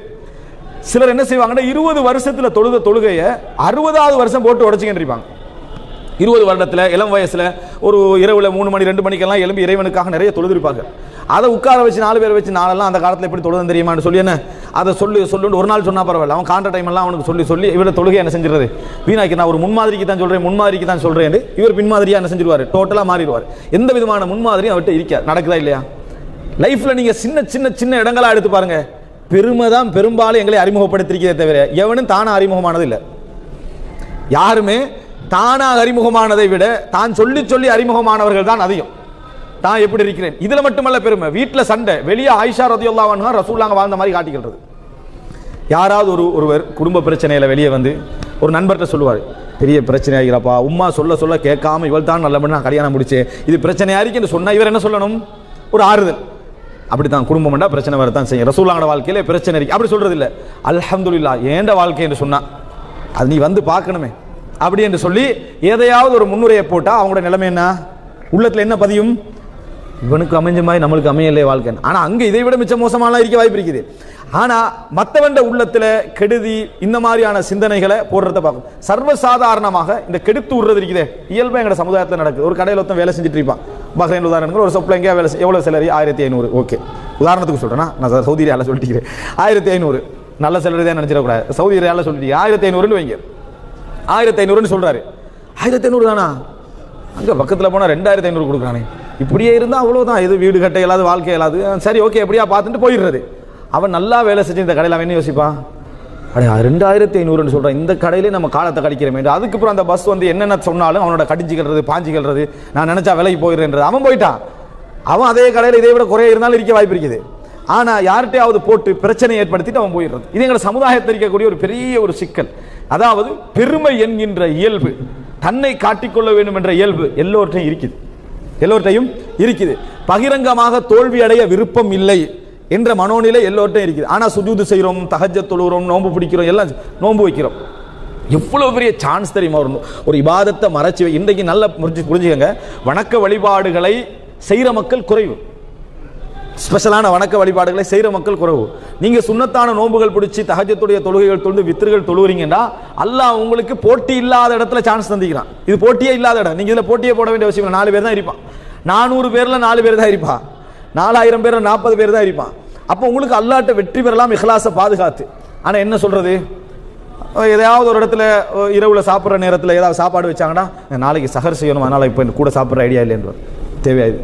சிலர் என்ன செய்வாங்கன்னா இருபது வருஷத்துல தொழுத தொழுகையை அறுபதாவது வருஷம் போட்டு உடச்சிக்கிட்டு இருபது வருடத்தில் இளம் வயசில் ஒரு இரவில் மூணு மணி ரெண்டு மணிக்கெல்லாம் எழும்பி இறைவனுக்காக நிறைய தொழுதிருப்பார்கள். அதை உட்கார வச்சு நாலு பேர் வச்சு நாளெல்லாம் அந்த காலத்தில் எப்படி தொழுதுன்னு தெரியுமான்னு சொல்லி என்ன? அதை சொல்லி சொல்லுன்னு ஒரு நாள் சொன்னால் பரவாயில்ல. அவன் காண்ட டைம் எல்லாம் அவனுக்கு சொல்லி சொல்லி இவரை தொழுகை என்ன செஞ்சிருது வீணாக்கி நான் ஒரு முன்மாதிரிக்கு தான் சொல்கிறேன் முன்மாதிரிக்கு தான் சொல்கிறேன் இவர் பின்மாதிரியாக என்ன செஞ்சிருவார்? டோட்டலாக மாறிடுவார். எந்த விதமான முன்மாதிரியும் அவர்கிட்ட இருக்காது. நடக்குதா இல்லையா? லைஃப்பில் நீங்கள் சின்ன சின்ன சின்ன இடங்களாக எடுத்து பாருங்கள் பெருமை தான் பெரும்பாலும் எங்களை அறிமுகப்படுத்திருக்கிறதே தவிர எவனும் தானே அறிமுகமானது இல்லை யாருமே தானாக அறிமுகமானதை விட தான் சொல்லி சொல்லி அறிமுகமானவர்கள் தான் அதிகம். தான் எப்படி இருக்கிறேன்? இதில் மட்டுமல்ல பெருமை. வீட்டில் சண்டை. வெளியே ஆயிஷா ரதியுல்லாவான் ரசூல்லாங்க வாழ்ந்த மாதிரி காட்டிக்கிறது. யாராவது ஒரு ஒருவர் குடும்ப பிரச்சனையில் வெளியே வந்து ஒரு நண்பர்கிட்ட சொல்லுவார் பெரிய பிரச்சனை ஆகிறப்பா உம்மா சொல்ல சொல்ல கேட்காம இவள் தான் நல்ல நான் கல்யாணம் முடிச்சேன் இது பிரச்சனையா இருக்குன்னு சொன்னால் இவர் என்ன சொல்லணும்? ஒரு ஆறுதல். அப்படி தான் குடும்பம்டா பிரச்சனை வரத்தான் செய்யும். ரசூல்லாங்கட வாழ்க்கையில் பிரச்சனை இருக்கு. அப்படி சொல்றது இல்லை அலமதுல்லா ஏண்ட வாழ்க்கை என்று சொன்னால் அது நீ வந்து பார்க்கணுமே. அப்படி என்று சொல்லி எதையாவது ஒரு முன்னுரையை போட்டால் அவங்களோட நிலைமை என்ன? உள்ளத்தில் என்ன பதியும்? இவனுக்கு அமைஞ்ச மாதிரி நம்மளுக்கு அமையலையே வாழ்க்கை. ஆனால் அங்கே இதை விட மிச்ச மோசமாலாம் இருக்க வாய்ப்பு இருக்குது. ஆனால் மற்றவண்ட உள்ளத்தில் கெடுதி இந்த மாதிரியான சிந்தனைகளை போடுறத பார்க்கும் சர்வசாதாரணமாக இந்த கெடுத்து விடுறது இருக்குதே. இயல்பாக எங்க சமுதாயத்தில் நடக்குது. ஒரு கடையில் ஒருத்தன் வேலை செஞ்சுட்டு இருப்பான். பஹ்ரைன் உதாரணங்கள் ஒரு சொப்பில் எங்கேயா வேலை எவ்வளோ எவ்வளவு சேலரி ஆயிரத்தி ஐநூறு. ஓகே. உதாரணத்துக்கு சொல்கிறேன்னா நான் ச- சவுதி சொல்லிட்டு ஆயிரத்தி ஐநூறு. நல்ல சேலரி தான் நினச்சிடக்கூடாது. சவுதி அரேபியால சொல்லிட்டு ஆயிரத்தி ஐநூறுன்னு வைங்க. ஆயிரத்தி ஐநூறுன்னு சொல்கிறாரு ஆயிரத்தி ஐநூறு தானா? அங்கே பக்கத்தில் போனால் ரெண்டாயிரத்தி ஐநூறு கொடுக்குறானே. இப்படியே இருந்தால் அவ்வளோதான் எது வீடு கட்ட இயலாது வாழ்க்கை இயலாது. சரி ஓகே எப்படியா பார்த்துட்டு போயிடுறது. அவன் நல்லா வேலை செஞ்சு இந்த கடையில் அவன் என்ன யோசிப்பான்? அடே ரெண்டாயிரத்தி ஐநூறுன்னு சொல்கிறான் இந்த கடையிலே நம்ம காலத்தை கடிக்கிறோமே அதுக்கப்புறம் அந்த பஸ் வந்து என்னென்ன சொன்னாலும் அவனோட கடிஞ்சிக்கிறது பாஞ்சிக்கிறது நான் நினச்சா விலைக்கு போயிடுறேன்றது. அவன் போயிட்டான். அவன் அதே கடையில் இதை விட குறைய இருந்தாலும் இருக்க வாய்ப்பு இருக்குது. ஆனால் யார்கிட்டையாவது போட்டு பிரச்சனை ஏற்படுத்திட்டு அவன் போயிடுறது. இது எங்களை சமுதாயத்தில் இருக்கக்கூடிய ஒரு பெரிய ஒரு சிக்கல். அதாவது பெருமை என்கின்ற இயல்பு தன்னை காட்டிக்கொள்ள வேண்டும் என்ற இயல்பு எல்லோர்ட்டையும் இருக்குது. எல்லோர்ட்டையும் இருக்குது. பகிரங்கமாக தோல்வி அடைய விருப்பம் இல்லை என்ற மனோநிலை எல்லோர்ட்டையும் இருக்குது. ஆனால் சுஜூது செய்கிறோம் தகஜ தொழுகிறோம் நோன்பு பிடிக்கிறோம் எல்லாம் நோன்பு வைக்கிறோம். எவ்வளவு பெரிய சான்ஸ் தெரியுமா? ஒரு ஒரு இபாதத்தை மறைச்சி இன்றைக்கு நல்ல புரிஞ்சு புரிஞ்சுக்கங்க. வணக்க வழிபாடுகளை செய்கிற மக்கள் குறைவு. ஸ்பெஷலான வணக்க வழிபாடுகளை செய்கிற மக்கள் குறைவு. நீங்கள் சுண்ணத்தான நோன்புகள் பிடிச்சி தகஜத்துடைய தொழுகைகள் தொழுந்து வித்திர்கள் தொழுகிறீங்கன்னா அல்லாஹ் உங்களுக்கு போட்டி இல்லாத இடத்துல சான்ஸ் தந்திக்கிறான். இது போட்டியே இல்லாத இடம். நீங்கள் இதில் போட்டியே போட வேண்டிய அவசியம் நாலு பேர் தான் இருப்பான். நானூறு பேரில் நாலு பேர் தான் இருப்பான். நாலாயிரம் பேரில் நாற்பது பேர் தான் இருப்பான். அப்போ உங்களுக்கு அல்லாட்ட வெற்றி பெறலாம் இஹ்லாஸை பாதுகாத்து. ஆனால் என்ன சொல்கிறது எதையாவது ஒரு இடத்துல இரவில் சாப்பிட்ற நேரத்தில் ஏதாவது சாப்பாடு வச்சாங்கன்னா நாளைக்கு சகர் செய்யணும் அதனால் இப்போ கூட சாப்பிட்ற ஐடியா இல்லைன்றார் தேவையாது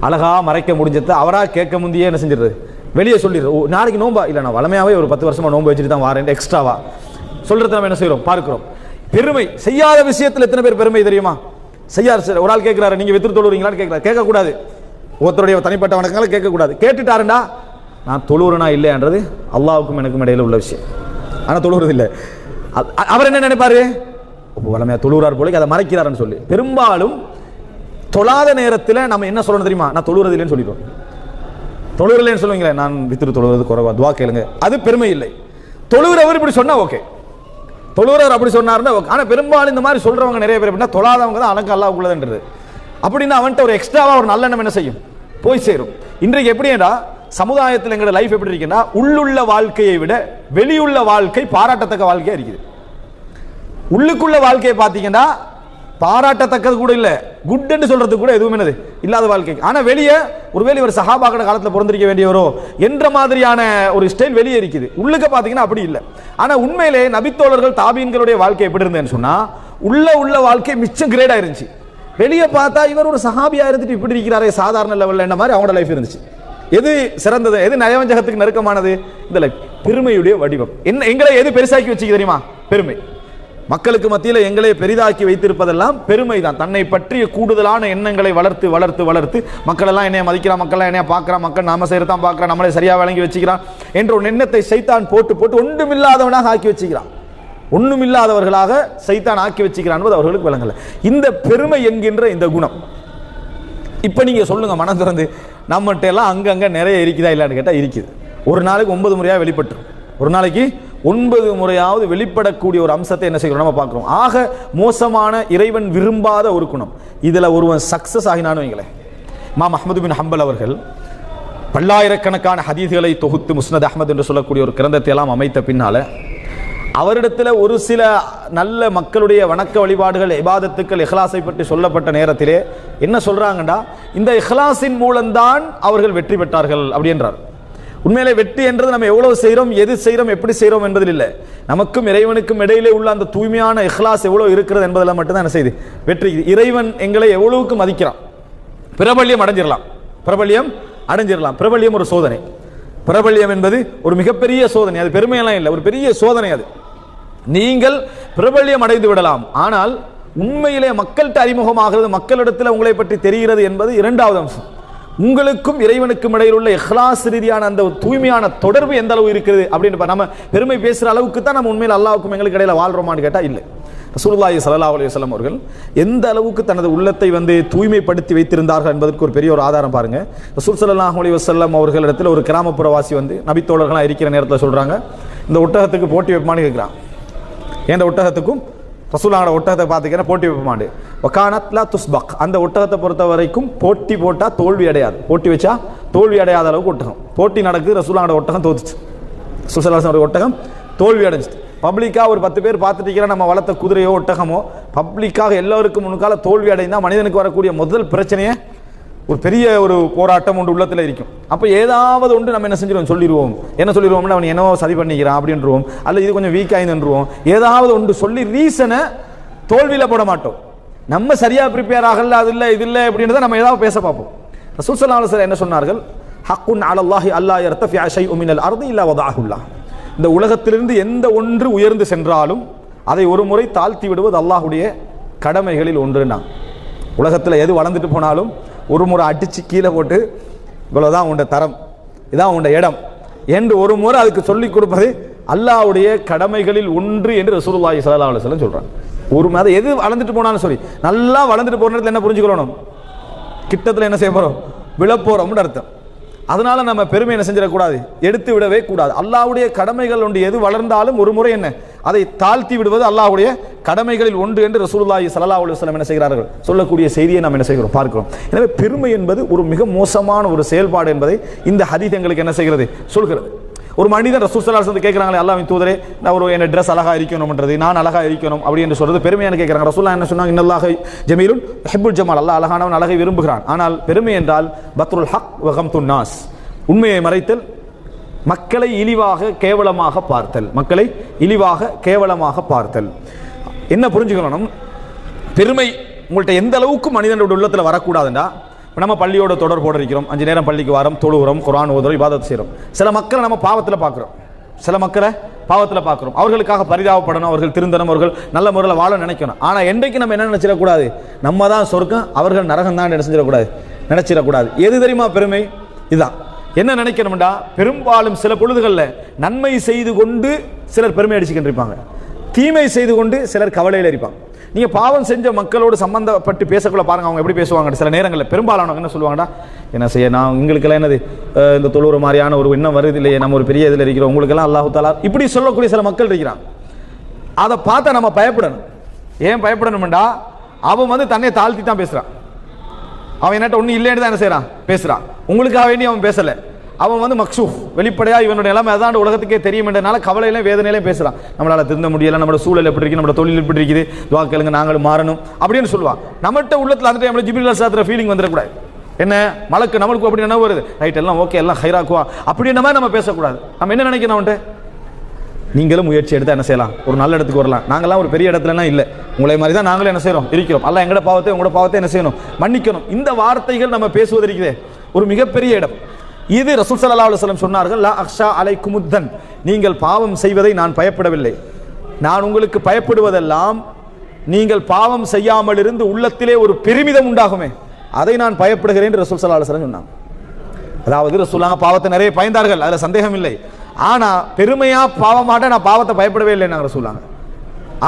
அழகா மறைக்க முடிஞ்சது அவராக கேட்க முந்தையே என்ன செஞ்சிடுறது? வெளியே சொல்லிடுறது. நாளைக்கு நோம்பா இல்லை நான் வளமையாகவே ஒரு பத்து வருஷமாக நோம்பு வச்சுட்டு தான் வரேன் எக்ஸ்ட்ராவா சொல்கிறது நம்ம என்ன செய்கிறோம் பார்க்குறோம். பெருமை செய்யாத விஷயத்தில் எத்தனை பேர் பெருமை தெரியுமா? செய்யார் சார் ஒரு ஆள் கேட்குறாரு நீங்கள் வித்து தொழுவீங்களான்னு கேட்கறாரு. கேட்கக்கூடாது. ஒருத்தருடைய தனிப்பட்ட வணக்கங்களை கேட்கக்கூடாது. கேட்டுட்டாருண்டா நான் தொழுவுறனா இல்லையான்றது அல்லாவுக்கும் எனக்கும் இடையில் உள்ள விஷயம். ஆனால் தொழுவுறது இல்லை. அ- அவர் என்ன நினைப்பாரு? வளமையாக வளமையா தொழுகிறார் போல அதை மறைக்கிறாருன்னு சொல்லி. பெரும்பாலும் தொழாத நேரத்தில் நம்ம என்ன சொல்லணும் தெரியுமா? நான் தொழுகிறது இல்லைன்னு சொல்லிடுவோம் தொழுகிறலைன்னு சொல்லுவீங்களே நான் வித்திரு தொழுவது குறைவா? துவா கேளுங்க. அது பெருமை இல்லை. தொழுகிறவர் இப்படி சொன்னால் ஓகே. தொழுகிறவர் அப்படி சொன்னார்னா ஓகே. ஆனால் பெரும்பாலும் இந்த மாதிரி சொல்கிறவங்க நிறைய பேர் அப்படின்னா தொழாதவங்க தான் அலங்க அல்லா உள்ளதுன்றது. அப்படின்னா அவன்கிட்ட ஒரு எக்ஸ்ட்ராவாக ஒரு நல்லெண்ணம் என்ன செய்யும்? போய் சேரும். இன்றைக்கு எப்படின்னா சமுதாயத்தில் எங்களோட லைஃப் எப்படி இருக்குன்னா உள்ளுள்ள வாழ்க்கையை விட வெளியுள்ள வாழ்க்கை பாராட்டத்தக்க வாழ்க்கையாக இருக்குது. உள்ளுக்குள்ள வாழ்க்கையை பார்த்தீங்கன்னா பாராட்டத்தக்கது கூட இல்லை. குட்னு சொல்றது கூட எதுவும் என்னது? இல்லாத வாழ்க்கை. ஆனா வெளியே ஒருவேளை இவர் சஹாபாக்கட காலத்தில் பிறந்திருக்க வேண்டியவரோ என்ற மாதிரியான ஒரு ஸ்டைல் வெளியே இருக்குது. உள்ளுக்க பாத்தீங்கன்னா அப்படி இல்லை. ஆனா உண்மையிலே நபித்தோழர்கள் தாபீன்களுடைய வாழ்க்கை எப்படி இருந்தேன்னு சொன்னா உள்ள உள்ள வாழ்க்கை மிச்சம் கிரேடா இருந்துச்சு. வெளியே பார்த்தா இவர் ஒரு சஹாபியா இருந்துட்டு இப்படி இருக்கிறாரே சாதாரண லெவல்ல என்ன மாதிரி அவங்களோட லைஃப் இருந்துச்சு. எது சிறந்தது? எது நயவஞ்சகத்துக்கு நெருக்கமானது? இந்த லைஃப் பெருமையுடைய வடிவம். என்ன எங்களை எது பெருசாக்கி வச்சுக்க தெரியுமா? பெருமை. மக்களுக்கு மத்தியில் எங்களை பெரிதாக்கி வைத்திருப்பதெல்லாம் பெருமை தான் தன்னை பற்றிய கூடுதலான எண்ணங்களை வளர்த்து வளர்த்து வளர்த்து மக்களெல்லாம் என்னைய மதிக்கிறான் மக்கள் என்னைய பார்க்குறான் மக்கள் நாம செய்யறதான் பார்க்குறான் நம்மளை சரியாக வழங்கி வச்சுக்கிறான் என்ற ஒரு எண்ணத்தை சைத்தான் போட்டு போட்டு ஒன்றுமில்லாதவனாக ஆக்கி வச்சுக்கிறான். ஒன்றுமில்லாதவர்களாக சைத்தான் ஆக்கி வச்சுக்கிறான் என்பது அவர்களுக்கு விளங்கலை. இந்த பெருமை என்கின்ற இந்த குணம். இப்போ நீங்கள் சொல்லுங்கள் மனம் திறந்து நம்மகிட்ட எல்லாம் அங்கங்கே நிறைய இருக்குதா இல்லைன்னு கேட்டால் இருக்குது. ஒரு நாளைக்கு ஒன்பது முறையாக வெளிப்பட்டுரும். ஒரு நாளைக்கு ஒன்பது முறையாவது வெளிப்படக்கூடிய ஒரு அம்சத்தை என்ன செய்கிறோம்? நம்ம பார்க்குறோம். ஆக மோசமான இறைவன் விரும்பாத ஒரு குணம். இதில் ஒருவன் சக்சஸ் ஆகினான்னு வைங்களேன். மா மஹமது பின் ஹம்பல் அவர்கள் பல்லாயிரக்கணக்கான ஹதீதுகளை தொகுத்து முஸ்னத் அஹமது என்று சொல்லக்கூடிய ஒரு கிரந்தத்தை எல்லாம் அமைத்த பின்னால் அவரிடத்தில் ஒரு சில நல்ல மக்களுடைய வணக்க வழிபாடுகள் இபாதத்துக்கள் இஹ்லாஸை பற்றி சொல்லப்பட்ட நேரத்திலே என்ன சொல்கிறாங்கண்டா இந்த இஹ்லாஸின் மூலம்தான் அவர்கள் வெற்றி பெற்றார்கள் அப்படி என்றார் உண்மையிலே வெற்றி என்றது நம்ம எவ்வளவு செய்கிறோம் எது செய்கிறோம் எப்படி செய்கிறோம் என்பதில் இல்லை. நமக்கும் இறைவனுக்கும் இடையிலே உள்ள அந்த தூய்மையான இஹ்லாஸ் எவ்வளோ இருக்கிறது என்பதில் மட்டும்தான் என்ன செய்து. வெற்றி. இறைவன் எங்களை எவ்வளவுக்கு மதிக்கிறான்? பிரபல்யம் அடைஞ்சிடலாம் பிரபல்யம் அடைஞ்சிடலாம் பிரபல்யம் ஒரு சோதனை. பிரபல்யம் என்பது ஒரு மிகப்பெரிய சோதனை. அது பெருமையெல்லாம் இல்லை. ஒரு பெரிய சோதனை அது. நீங்கள் பிரபல்யம் அடைந்து விடலாம். ஆனால் உண்மையிலே மக்கள்கிட்ட அறிமுகமாகிறது மக்களிடத்தில் உங்களை பற்றி தெரிகிறது என்பது இரண்டாவது அம்சம். உங்களுக்கும் இறைவனுக்கும் இடையில் உள்ள இஹ்லாஸ் ரீதியான அந்த தூய்மையான தொடர்பு எந்த அளவு இருக்குது அப்படின்னு நம்ம பெருமை பேசுகிற அளவுக்கு தான் நம்ம உண்மையில் அல்லாவுக்கும் எங்களுக்கு இடையில வாழ்றோமான்னு கேட்டால் இல்லை. ரசூலுல்லாஹி சல்லா அலைஹி அவர்கள் எந்த அளவுக்கு தனது உள்ளத்தை வந்து தூய்மைப்படுத்தி வைத்திருந்தார்கள் என்பதற்கு ஒரு பெரிய ஒரு ஆதாரம் பாருங்க. ரசூல் ஸல்லல்லாஹு அலைஹி வஸல்லம் அவர்களிடத்தில் ஒரு கிராமப்புறவாசி வந்து நபித்தோழர்களாக இருக்கிற நேரத்தில் சொல்கிறாங்க இந்த ஒட்டகத்துக்கு போட்டி வைப்பான்னு கேட்குறான். எந்த ஒட்டகத்துக்கும்? ரசூலாவோட ஒட்டகத்தை பார்த்துக்கிறேன் போட்டி வைப்பமாண்டு. ஒக்கானத்லா துஸ்பக். அந்த ஒட்டகத்தை பொறுத்த வரைக்கும் போட்டி போட்டால் தோல்வி அடையாது. போட்டி வச்சா தோல்வி அடையாத அளவுக்கு ஒட்டகம். போட்டி நடக்குது ரசூலாவோட ஒட்டகம் தோத்துச்சு. சுசலாசனோட ஒட்டகம் தோல்வி அடைஞ்சிச்சு. பப்ளிக்காக ஒரு பத்து பேர் பார்த்துட்டு நம்ம வளர்த்த குதிரையோ ஒட்டகமோ பப்ளிக்காக எல்லோருக்கும் முன்னுக்கால தோல்வி அடைந்தால் மனிதனுக்கு வரக்கூடிய முதல் பிரச்சனையே ஒரு பெரிய ஒரு போராட்டம் ஒன்று உள்ளத்தில் இருக்கும். அப்போ ஏதாவது ஒன்று நம்ம என்ன செஞ்சிருவோம்? சொல்லிடுவோம் என்ன சொல்லிடுவோம்னா அவன் என்னவோ சதி பண்ணிக்கிறான் அப்படின்றோம் அல்ல இது கொஞ்சம் வீக் ஆயின்றுவோம் ஏதாவது ஒன்று சொல்லி ரீசனை தோல்வியில் போட மாட்டோம். நம்ம சரியாக ப்ரிப்பேர் ஆகல அது இல்லை இது இல்லை அப்படின்றத நம்ம ஏதாவது பேச பார்ப்போம். ரசூல் ஸல்லல்லாஹு என்ன சொன்னார்கள்? ஹக்குன் அலல்லாஹி அல்லா யர்தஃபி ஷைஉ உமினல் அர்தி இல்லா வதஅஹுல்லாஹ் இந்த உலகத்திலிருந்து எந்த ஒன்று உயர்ந்து சென்றாலும் அதை ஒரு முறை தாழ்த்தி விடுவது அல்லாஹுடைய கடமைகளில் ஒன்றுனா. உலகத்தில் எது வளர்ந்துட்டு போனாலும் ஒரு முறை அடித்து கீழே போட்டு இவ்வளோதான் உண்ட தரம் இதான் உண்ட இடம் என்று ஒரு முறை அதுக்கு சொல்லிக் கொடுப்பது அல்லாவுடைய கடமைகளில் ஒன்று என்று ரசூலுல்லாஹி சல்லா அலுவலம் சொல்கிறாங்க ஒரு மாதம் எது வளர்ந்துட்டு போனாலும் சரி நல்லா வளர்ந்துட்டு போகிற நேரத்தில் என்ன புரிஞ்சுக்கணும் கிட்டத்தில் என்ன செய்ய போகிறோம் விழப்போகிறோம்னு அர்த்தம். அதனால நம்ம பெருமை என்ன செஞ்சிடக்கூடாது? எடுத்து விடவே கூடாது. அல்லாவுடைய கடமைகள் ஒன்று எது வளர்ந்தாலும் ஒரு முறை என்ன? அதை தாழ்த்தி விடுவது அல்லாஹுடைய கடமைகளில் ஒன்று என்று ரசூலுல்லாஹி சல்லா அலுவலம் என்ன செய்கிறார்கள்? சொல்லக்கூடிய செய்தியை நாம் என்ன செய்கிறோம்? பார்க்கிறோம். எனவே பெருமை என்பது ஒரு மிக மோசமான ஒரு செயல்பாடு என்பதை இந்த ஹதீத் எங்களுக்கு என்ன செய்கிறது? சொல்கிறது. ஒரு மனிதன் ரசூல் ஸல்லல்லாஹு அலைஹி கேட்குறாங்களே அல்லாஹ்வின் தூதரே நான் ஒரு என்ன ட்ரெஸ் அழகா இருக்கணும்ன்றது நான் அழகாக இருக்கணும் அப்படி என்று சொல்றது பெருமையான கேட்குறாங்க? ரசூல்லா என்ன சொன்னாங்க? இன்னல்லாக ஜமீலுன் ஹெபுல் ஜமால். அல்லா அழகானவன் அழகை விரும்புகிறான். ஆனால் பெருமை என்றால் பத்ருல் ஹக் வகம் துன்னாஸ் உண்மையை மறைத்தல் மக்களை இழிவாக கேவலமாக பார்த்தல். மக்களை இழிவாக கேவலமாக பார்த்தல். என்ன புரிஞ்சுக்கணும்? பெருமை உங்கள்கிட்ட எந்த அளவுக்கு மனிதனோட உள்ளத்தில் வரக்கூடாதுண்டா இப்போ நம்ம பள்ளியோட தொடர்போடு இருக்கிறோம் அஞ்சு நேரம் பள்ளிக்கு வரோம் தொழுகிறோம் குரான் ஓதுறோம் இபாதத் செய்கிறோம். சில மக்களை நம்ம பாவத்தில் பார்க்குறோம் சில மக்களை பாவத்தில் பார்க்குறோம் அவர்களுக்காக பரிதாபப்படணும் அவர்கள் திருந்தணும் அவர்கள் நல்ல முறையில் வாழ நினைக்கணும். ஆனால் என்றைக்கு நம்ம என்ன நினச்சிடக்கூடாது? நம்ம தான் சொர்க்கம் அவர்கள் நரகம் தான் நினைச்சிடக்கூடாது. நினச்சிடக்கூடாது. எது தெரியுமா பெருமை? இதுதான். என்ன நினைக்கணும்டா? பெரும்பாலும் சில பொழுதுகளில் நன்மை செய்து கொண்டு சிலர் பெருமை அடிச்சுக்கிட்டு இருப்பாங்க தீமை செய்து கொண்டு சிலர் கவலையில் இருப்பாங்க. நீங்கள் பாவம் செஞ்ச மக்களோடு சம்மந்தப்பட்டு பேசக்குள்ள பாருங்க அவங்க எப்படி பேசுவாங்க சில நேரங்களில் பெரும்பாலானவங்க என்ன சொல்லுவாங்கடா என்ன செய்ய நான் உங்களுக்கெல்லாம் என்னது? இந்த தொழுற மாதிரியான ஒரு இன்னும் வருது இல்லையே நம்ம ஒரு பெரிய இதில் இருக்கிறோம். உங்களுக்கெல்லாம் அல்லாஹு தாலா இப்படி சொல்லக்கூடிய சில மக்கள் இருக்கிறாங்க. அதை பார்த்தா நம்ம பயப்படணும். ஏன் பயப்படணும்டா? அவன் வந்து தன்னை தாழ்த்தி தான் பேசுகிறான் அவன் என்கிட்ட ஒன்றும் இல்லைன்னு தான் என்ன செய்கிறான் பேசுறான். உங்களுக்காக வேண்டி அவன் பேசல. அவன் வந்து மக்சூஃப் வெளிப்படையா இவனுடைய நிலைமை அதான் உலகத்துக்கே தெரியுமென்றனால கவலையிலும் வேதனையிலும் பேசுறான். நம்மளால திருந்த முடியல நம்மளோட சூழல் எப்படி இருக்கு நம்மளோட தொழில் எப்படி இருக்குது துவா நாங்களும் மாறணும் அப்படின்னு சொல்லுவான். நம்மகிட்ட உள்ளத்துல அந்த டைம்ல ஜிபில் சாத்திர ஃபீலிங் வந்துடக்கூடாது. என்ன? மலக்கு நம்மளுக்கு அப்படி என்ன வருது? ரைட் எல்லாம் ஓகே எல்லாம் ஹைராக்குவா? அப்படின்ற மாதிரி நம்ம பேசக்கூடாது. நம்ம என்ன நினைக்கணும் அவன்கிட்ட? நீங்களும் முயற்சி எடுத்து என்ன செய்யலாம்? ஒரு நல்ல இடத்துக்கு வரலாம். நாங்களாம் ஒரு பெரிய இடத்துலலாம் இல்லை. உங்களை மாதிரி தான் நாங்களும் என்ன செய்கிறோம் இருக்கிறோம். அல்ல எங்கட பாவத்தை உங்களோட பாவத்தை என்ன செய்யணும்? மன்னிக்கணும். இந்த வார்த்தைகள் நம்ம பேசுவது ஒரு மிகப்பெரிய இடம். இது ரசூல் சல்லா அலுவலம் சொன்னார்கள் லா அக்ஷா அலை குமுத்தன் நீங்கள் பாவம் செய்வதை நான் பயப்படவில்லை. நான் உங்களுக்கு பயப்படுவதெல்லாம் நீங்கள் பாவம் செய்யாமல் இருந்து உள்ளத்திலே ஒரு பெருமிதம் உண்டாகுமே. அதை நான் பயப்படுகிறேன் என்று ரசூல் சல்லா அலுவலம் சொன்னாங்க. அதாவது ரசூலாங்க பாவத்தை நிறைய பயந்தார்கள். அதில் சந்தேகம் இல்லை ஆனால் பெருமையாக பாவமாட்ட நான் பாவத்தை பயப்படவே இல்லைன்னு சொல்லுவாங்க ரசூலாங்க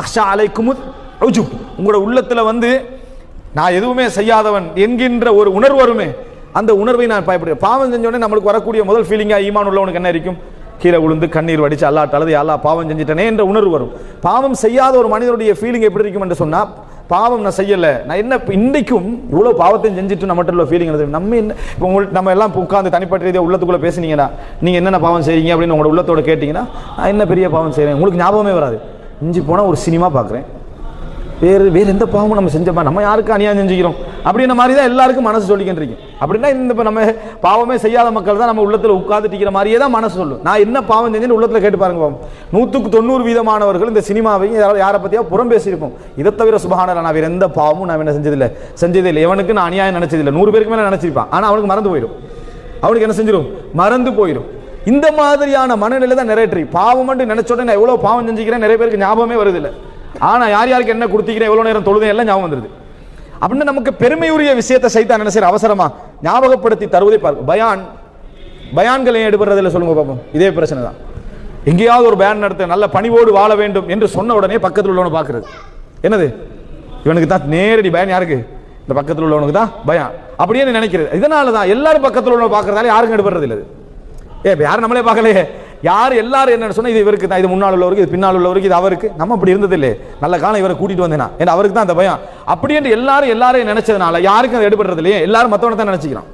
அக்ஷா அலைக்குமுத் உஜுப். உங்களோட உள்ளத்தில் வந்து நான் எதுவுமே செய்யாதவன் என்கின்ற ஒரு உணர்வு வருமே அந்த உணர்வை நான் பயப்படுறேன் பாவம் செஞ்சோடனே நம்மளுக்கு வரக்கூடிய முதல் ஃபீலிங்காக ஈமான் உள்ளவனுக்கு என்ன இருக்கும்? கீழே விழுந்து கண்ணீர் வடிச்சு அல்லா தழுது அல்லா பாவம் செஞ்சிட்டனே என்ற உணர்வு வரும். பாவம் செய்யாத ஒரு மனிதனுடைய ஃபீலிங் எப்படி இருக்கும் என்று சொன்னால் பாவம் நான் செய்யலை. நான் என்ன இன்றைக்கும் இவ்வளோ பாவத்தையும் செஞ்சுட்டு நம்மகிட்ட உள்ள ஃபீலிங் நம்ம என்ன இப்போ உங்களுக்கு நம்ம எல்லாம் உட்காந்து தனிப்பட்ட ரீதியாக உள்ளத்துக்குள்ளே பேசுனீங்கன்னா நீங்கள் என்னென்ன பாவம் செய்றீங்க அப்படின்னு உங்களோட உள்ளத்தோட கேட்டிங்கன்னா நான் என்ன பெரிய பாவம் செய்கிறேன் உங்களுக்கு ஞாபகமே வராது. இஞ்சி போனால் ஒரு சினிமா பார்க்குறேன் வேறு வேறு எந்த பாவமும் நம்ம செஞ்சப்பா நம்ம யாருக்கு அநியாயம் செஞ்சுக்கிறோம்? அப்படின்ற மாதிரி தான் எல்லாருக்கும் மனசு சொல்லிக்கிட்டு இருக்கீங்க அப்படின்னா இந்த இப்போ நம்ம பாவமே செய்யாத மக்கள் தான் நம்ம உள்ளத்தில் உட்காந்துட்டிக்கிற மாதிரியே தான் மனசு சொல்லும். நான் என்ன பாவம் செஞ்சேன்னு உள்ளத்தில் கேட்டு பாருங்க பாவம். நூற்றுக்கு தொண்ணூறு வீதமானவர்கள் இந்த சினிமாவையும் யாரோ- யாரை பற்றியா புறம் பேசியிருப்போம். இதை தவிர சுபஹானல்லா நான் வேறு எந்த பாவமும் நான் என்ன செஞ்சதில்லை. செஞ்சதில்லை. எவனுக்கு நான் அநியாயம் நினைச்சதில்லை. நூறு பேருக்கு மேலே நினச்சிருப்பான். ஆனால் அவனுக்கு மறந்து போயிடும். அவனுக்கு என்ன செஞ்சிடும் மறந்து போயிடும் இந்த மாதிரியான மனநிலை தான் நிறைய பாவம் மட்டும் நினைச்ச உடனே நான் எவ்வளோ பாவம் செஞ்சுக்கிறேன் நிறைய பேருக்கு ஞாபகமே வருதில்லை. ஆனால் யார் யாருக்கு என்ன கொடுத்திக்கிறேன் எவ்வளோ நேரம் தொழுதேன் எல்லாம் ஞாபகம் வந்துருது. அப்படின்னு நமக்கு பெருமையுரிய விஷயத்தை சைத்தான் என்ன செய்யற அவசரமா ஞாபகப்படுத்தி தருவதை பார்க்க பயான். பயான்களை எடுபடுறதில்ல சொல்லுங்க பாப்போம். இதே பிரச்சனை தான். எங்கேயாவது ஒரு பயன் நடத்த நல்ல பணிவோடு வாழ வேண்டும் என்று சொன்ன உடனே பக்கத்தில் உள்ளவனை பார்க்கறது. என்னது? இவனுக்கு தான் நேரடி பயன் யாருக்கு? இந்த பக்கத்தில் உள்ளவனுக்கு தான் பயம் அப்படியே நினைக்கிறது? இதனால தான் எல்லாரும் பக்கத்தில் உள்ளவனை பார்க்கறதால யாருக்கும் எடுபடுறது இல்லை ஏ யாரும் நம்மளே பார்க்கலையே. யார் எல்லாரும் என்ன சொன்னால் இது இவருக்கு தான் இது முன்னால் உள்ளவருக்கு இது பின்னால் உள்ளவருக்கு இது அவருக்கு. நம்ம அப்படி இருந்தது நல்ல காலம் இவரை கூட்டிட்டு வந்தேனா. ஏன்னா அவருக்கு தான் அந்த பயம். அப்படி என்று எல்லாரும் எல்லாரையும் நினைச்சதுனால யாருக்கும் அது எடுபடுறது இல்லையே எல்லாரும் மற்றவனை தான் நினைச்சுக்கிறான்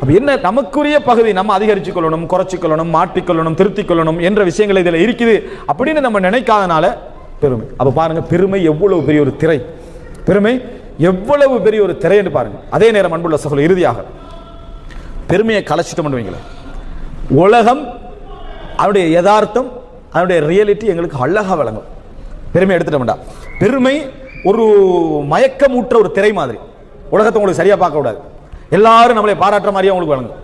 அப்போ என்ன நமக்குரிய பகுதி நம்ம அதிகரிச்சு கொள்ளணும் குறைச்சிக்கொள்ளணும் மாற்றிக்கொள்ளணும் திருத்திக்கொள்ளணும் என்ற விஷயங்கள் இதில் இருக்குது அப்படின்னு நம்ம நினைக்காதனால பெருமை. அப்போ பாருங்கள் பெருமை எவ்வளவு பெரிய ஒரு திரை. பெருமை எவ்வளவு பெரிய ஒரு திரைன்னு பாருங்கள் அதே நேரம் அன்புள்ள சகோதரர் இறுதியாக. பெருமையை கலைச்சிட்டோம்னு வைங்களேன். உலகம் அதனுடைய யதார்த்தம் அதனுடைய ரியாலிட்டி எங்களுக்கு அழகாக விளங்கும். பெருமை எடுத்துட்டோம்டா பெருமை ஒரு மயக்கமூற்ற ஒரு திரை மாதிரி. உலகத்தை உங்களுக்கு சரியாக பார்க்கக்கூடாது. எல்லாரும் நம்மளை பாராட்டுற மாதிரியே உங்களுக்கு விளங்கும்.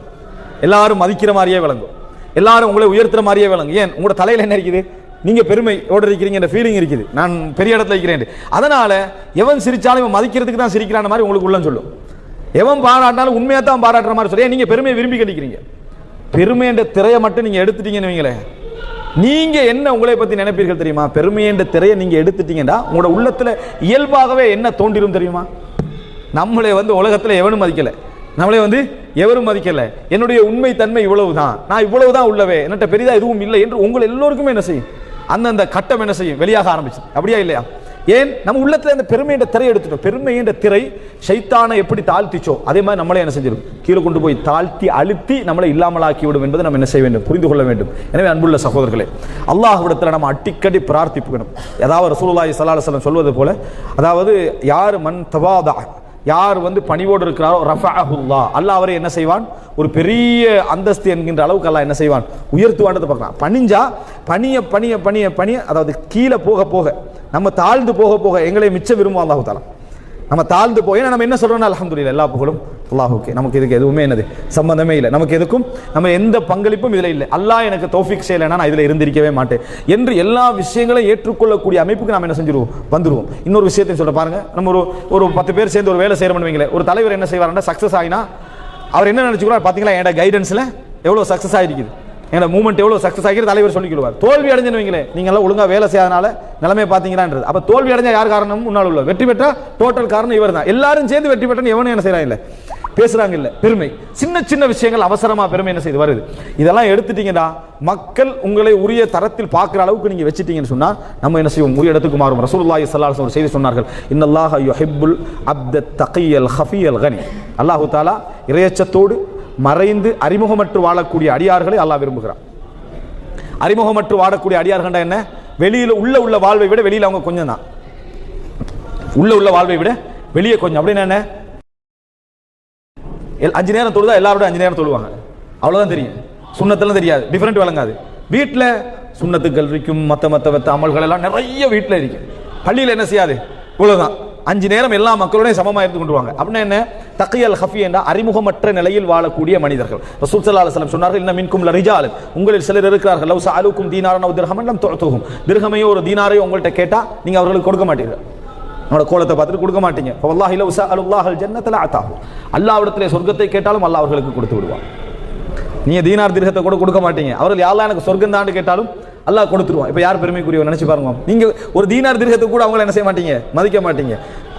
எல்லாரும் மதிக்கிற மாதிரியே விளங்கும். எல்லாரும் உங்களை உயர்த்துற மாதிரியே விளங்கும். ஏன்? உங்களோட தலையில் என்ன இருக்குது? நீங்கள் பெருமையோட இருக்கிறீங்க என்ற ஃபீலிங் இருக்குது. நான் பெரிய இடத்துல இருக்கிறேன். அதனால் எவன் சிரித்தாலும் இவன் மதிக்கிறதுக்கு தான் சிரிக்கிறான மாதிரி உங்களுக்கு உள்ளன்னு சொல்லும். எவன் பாராட்டினாலும் உண்மையாக தான் பாராட்டுற மாதிரி சொல்லி நீங்கள் பெருமையை விரும்பி கட்டிக்கிறீங்க பெருமை என்ற திரையை மட்டும் நீங்க எடுத்துட்டீங்கன்னு வைங்களேன். நீங்க என்ன உங்களை பத்தி நினைப்பீர்கள் தெரியுமா? பெருமை என்ற திரையை நீங்க எடுத்துட்டீங்கன்னா உங்களோட உள்ளத்துல இயல்பாகவே என்ன தோன்றிடும் தெரியுமா? நம்மளை வந்து உலகத்துல எவனும் மதிக்கல. நம்மளே வந்து எவரும் மதிக்கல. என்னுடைய உண்மை தன்மை இவ்வளவு தான் நான் இவ்வளவு தான் உள்ளவே. என்னட்ட பெரிதா எதுவும் இல்லை என்று உங்கள் எல்லோருக்குமே என்ன செய்யும்? அந்தந்த கட்டம் என்ன செய்யும்? வெளியாக ஆரம்பிச்சு அப்படியா இல்லையா? ஏன்? நம்ம உள்ளத்தில் அந்த பெருமை என்ற திரை எடுத்துட்டோம். பெருமை என்ற திரை ஷைத்தானை எப்படி தாழ்த்திச்சோ அதே மாதிரி நம்மளே என்ன செஞ்சிடும்? கீழே கொண்டு போய் தாழ்த்தி அழுத்தி நம்மளை இல்லாமலாக்கி விடும் என்பதை நம்ம என்ன செய்ய வேண்டும்? புரிந்து கொள்ள வேண்டும். எனவே அன்புள்ள சகோதரர்களே அல்லாஹ்விடத்தில் நம்ம அடிக்கடி பிரார்த்திக்கணும் ஏதாவது ரசூலுல்லாஹி ஸல்லல்லாஹு அலைஹி சொல்வது போல அதாவது யார் மன் தவாதா யார் வந்து பணிவோடு இருக்கிறாரோ ரஃபஅஹுல்லா அல்லாஹ் அவரை என்ன செய்வான்? ஒரு பெரிய அந்தஸ்து என்கின்ற அளவுக்கு அல்லாஹ் என்ன செய்வான்? உயர்த்துவான்றதை பார்க்கலாம். பணிஞ்சா பணிய பணிய பணிய பணிய அதாவது கீழே போக போக நம்ம தாழ்ந்து போக போக எங்களை மிச்சம் விரும்புவோம் அல்லாஹு தாலா நம்ம தாழ்ந்து போய் நம்ம என்ன சொல்கிறோம்னா அல்ஹம்துலில்லாஹ் எல்லா புகழும் அல்லாஹுக்கு. நமக்கு இதுக்கு எதுவுமே என்னது? சம்மந்தமே இல்லை. நமக்கு எதுக்கும்? நம்ம எந்த பங்களிப்பும் இதில் இல்லை. அல்லாஹ் எனக்கு தோஃபிக் செய்யலைன்னா நான் இதில் இருந்திருக்கவே மாட்டேன். என்று எல்லா விஷயங்களையும் ஏற்றுக்கொள்ளக்கூடிய அமைப்புக்கு நாம் என்ன செஞ்சிருவோம்? வந்துருவோம். இன்னொரு விஷயத்தையும் சொல்ல பாருங்க. நம்ம ஒரு ஒரு பத்து பேர் சேர்ந்து ஒரு வேலை செய்யறோம்னு வைங்களேன் ஒரு தலைவர் என்ன செய்வாருன்னா சக்ஸஸ் ஆகினா அவர் என்ன நினைச்சுக்கிறார்? பார்த்தீங்களா என்னோட கைடன்ஸில் எவ்வளோ சக்ஸஸ் ஆகிருக்குது எங்களோட மூமெண்ட் எவ்வளோ சக்ஸஸ் ஆகிற தலைவர் சொல்லிக்கிடுவார். தோல்வி அடைஞ்சுன்னு வைங்களேன் நீங்க எல்லாம் வேலை செய்யாதனால நிலைமையை பார்த்தீங்களான்றது. அப்போ தோல்வி அடைஞ்ச யார் காரணம்? முன்னால் உள்ள வெற்றி பெற்றால் டோட்டல் காரணம் இவர் தான் எல்லாரும் சேர்ந்து வெற்றி பெற்றன்னு எவனும் என்ன செய்கிறாங்க இல்லை? பேசுகிறாங்க இல்லை பெருமை. சின்ன சின்ன விஷயங்கள் அவசரமாக பெருமை என்ன செய்து வருது. இதெல்லாம் எடுத்துட்டீங்கடா. மக்கள் உங்களை உரிய தரத்தில் பார்க்குற அளவுக்கு நீங்கள் வச்சுட்டீங்கன்னு சொன்னால் நம்ம என்ன செய்வோம்? உரிய இடத்துக்கு மாறும் ரசூல்லாய் ஸல்லல்லாஹு ஒரு செய்தி சொன்னார்கள். இன்னல்லாஹ யுஹிப்புல் அப்த தகையல் ஹஃபியல் கனி. அல்லாஹு தாலா இறையச்சத்தோடு மறைந்து அறிமுகமற்று வாழக்கூடிய அடியார்களை அல்லாஹ் விரும்புகிறான். அறிமுகமற்று வாழக்கூடிய அடியார்கள்டா என்ன? வெளியில் உள்ள உள்ள வாழ்வை விட வெளியில் அவங்க கொஞ்சம் தான். உள்ள உள்ள வாழ்வை விட வெளியே கொஞ்சம். அப்படின்னு என்ன? அஞ்சு நேரம் தொழுதா எல்லாரோட அஞ்சு நேரம் தொழுவாங்க. அவ்வளோதான் தெரியும். சுண்ணத்தெல்லாம் தெரியாது. டிஃப்ரெண்ட் விளங்காது. வீட்டில் சுண்ணத்துக்கள் இருக்கும் மற்ற மற்ற மற்ற அமல்கள் எல்லாம் நிறைய வீட்டில் இருக்கும் பள்ளியில் என்ன செய்யாது? இவ்வளோதான் அஞ்சு நேரம் எல்லா மக்களோட சமமாக இருந்து கொண்டுவாங்க அப்படின்னா என்ன? தக்கையல் ஹஃபி என்ற அறிமுகமற்ற நிலையில் வாழக்கூடிய மனிதர்கள். ரசூல் சல்லா அலுவலம் சொன்னார்கள் இன்னும் மின்கும் லரிஜாலும். உங்களில் சிலர் இருக்கிறார்கள் லவ் சாலுக்கும் தீனாரன் அவ் எல்லாம் லம் துஅதுஹும் ஒரு தீனாரையோ உங்கள்கிட்ட கேட்டால் நீங்கள் அவர்களுக்கு கொடுக்க மாட்டீர்கள். அவனோட கோலத்தை பார்த்துட்டு கொடுக்க மாட்டீங்க. வல்லாஹி லவ் சஅலுல்லாஹல் ஜன்னத்துல ஆத்தாகும் அல்லாஹ்விடத்திலே சொர்க்கத்தை கேட்டாலும் அல்லாஹ் அவர்களுக்கு கொடுத்து விடுவான். நீங்கள் தீனார் திருகத்தை கூட கொடுக்க மாட்டீங்க. அவர்கள் யாரெல்லாம் எனக்கு சொர்க்கம் தான் கேட்டாலும் அல்லாஹ் கொடுத்துருவான். இப்போ யார் பெருமைக்குரியவர் நினச்சி பாருங்க. நீங்கள் ஒரு தீனார் திருகத்தை கூட அவங்கள என்ன செய்ய மாட்டீங்க? மதிக்க மாட்டீங்க.